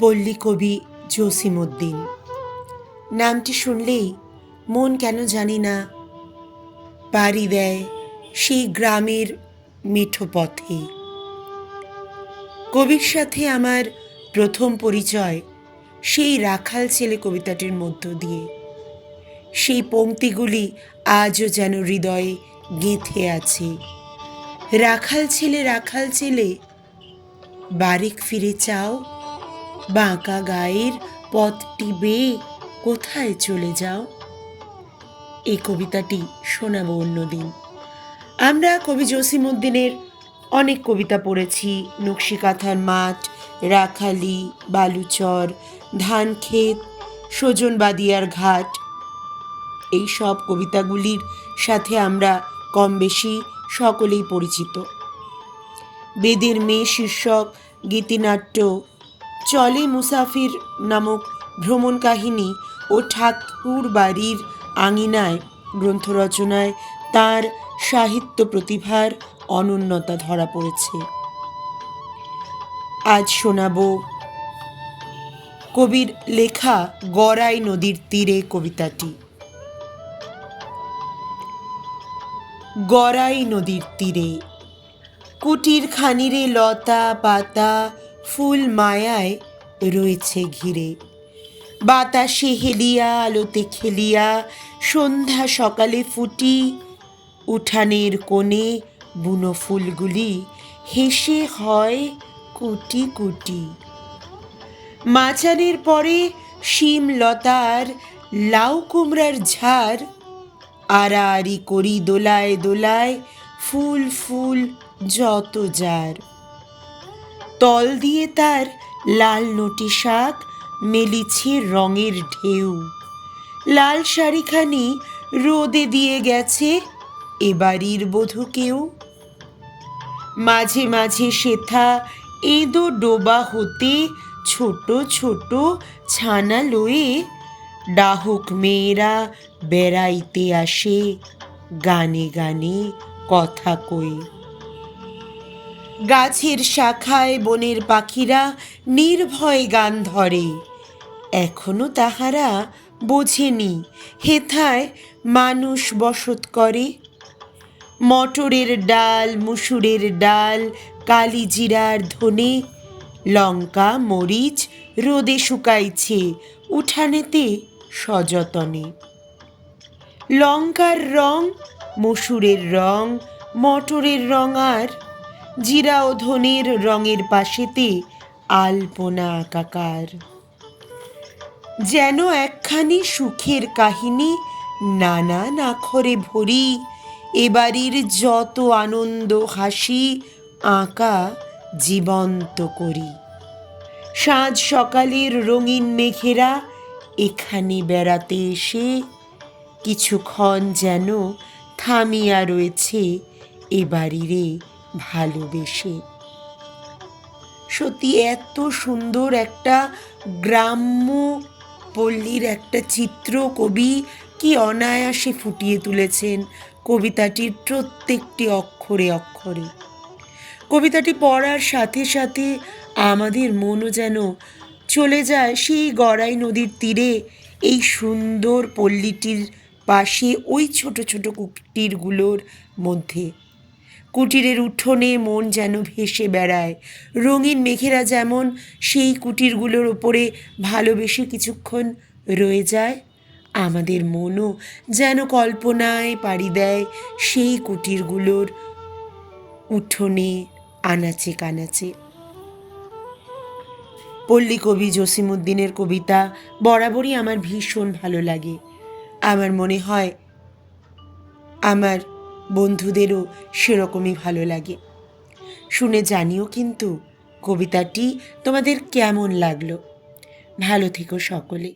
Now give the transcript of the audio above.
পল্লী কবি জসিমউদ্দিন। নামটি শুনলেই মন কেন জানি না পাড়ি দেয় সেই গ্রামের মিঠো পথে কবির সাথে আমার প্রথম পরিচয় সেই রাখাল ছেলে কবিতাটির মধ্য দিয়ে। সেই পংক্তিগুলি আজও যেন হৃদয়ে গেঁথে আছে। রাখাল ছেলে রাখাল ছেলে বারেক ফিরে চাও বাঁকা গায়ের পথটি বেয়ে কোথায় চলে যাও? এই কবিতাটি শোনাবো অন্যদিন। আমরা কবি জসিমউদ্দিনের অনেক কবিতা পড়েছি। নকশিকাথার মাঠ, রাখালি, বালুচর, ধানক্ষেত, সজনবাদিয়ার ঘাট। এই সব কবিতাগুলির সাথে আমরা কম বেশি সকলেই পরিচিত। বেদের মেয়ে শীর্ষক, গীতিনাট্য চলে মুসাফির নামক ভ্রমণ কাহিনী ও ঠাকুর বাড়ির আঙিনায় গ্রন্থ রচনায় তার সাহিত্য প্রতিভার অনন্যতা ধরা পড়েছে। আজ শোনাব কবির লেখা গড়াই নদীর তীরে কবিতাটি। গড়াই নদীর তীরে কুটির খানিরে লতা পাতা ফুল মায়ায় রয়েছে ঘিরে। বাতাসে হেলিয়া, আলোতে খেলিয়া, সন্ধ্যা সকালে ফুটি, উঠানের কোণে বুনো ফুলগুলি হেসে হয় কুটি কুটি। মাচানের পরে শিম লতার লাউ কুমড়ার ঝাড়, আড়াআড়ি করি দোলায় দোলায় ফুল ফুল যত যার। তল দিয়ে তার লাল নটি শাক মেলিছে রঙের ঢেউ। লাল শাড়িখানি রোদে দিয়ে গেছে এবাড়ির বধূ কেউ মাঝে মাঝে সেথা এদো ডোবা হতে ছোট ছোট ছানা লয়ে ডাহুক মেয়েরা বেড়াইতে আসে, গানে গানে কথা কয়ে। গাছের শাখায় বনের পাখিরা নির্ভয় গান ধরে। এখনও তাহারা বোঝেনি হেথায় মানুষ বসত করে। মটরের ডাল, মুসুরের ডাল, কালিজিরার ধনে, লঙ্কা, মরিচ রোদে শুকাইছে উঠানেতে সযতনে। লঙ্কার রং, মসুরের রং, মটরের রং আর জিরা ও ধনের রঙের পাশেতে আলপনা আকাকার যেন একখানি সুখের কাহিনী নানান আখরে ভরি, এবাড়ির যত আনন্দ হাসি আঁকা জীবন্ত করি। সাঁঝ সকালের রঙিন মেঘেরা এখানে বেড়াতে এসে কিছুক্ষণ যেন থামিয়া রয়েছে এ বাড়িরে ভালোবেসে। সত্যি এত সুন্দর একটা গ্রাম্য পল্লীর একটা চিত্র, কবি কি অনায়াসে ফুটিয়ে তুলেছেন কবিতাটির প্রত্যেকটি অক্ষরে অক্ষরে। কবিতাটি পড়ার সাথে সাথে আমাদের মনও যেন চলে যায় সেই গড়াই নদীর তীরে, এই সুন্দর পল্লীটির পাশে ওই ছোট ছোট কুটিরগুলোর মধ্যে। কুটিরের উঠোনে মন যেন ভেসে বেড়ায়। রঙিন মেঘেরা যেমন সেই কুটিরগুলোর ওপরে ভালোবেসে কিছুক্ষণ রয়ে যায়, আমাদের মনও যেন কল্পনায় পাড়ি দেয় সেই কুটিরগুলোর উঠোনে আনাচে কানাচে। পল্লী কবি জসিমউদ্দিনের কবিতা বরাবরই আমার ভীষণ ভালো লাগে। আমার মনে হয়, আমার বন্ধুদেরও সেরকমই ভালো লাগে। শুনে জানিও কিন্তু কবিতাটি তোমাদের কেমন লাগল। ভালো থেকো সকলে।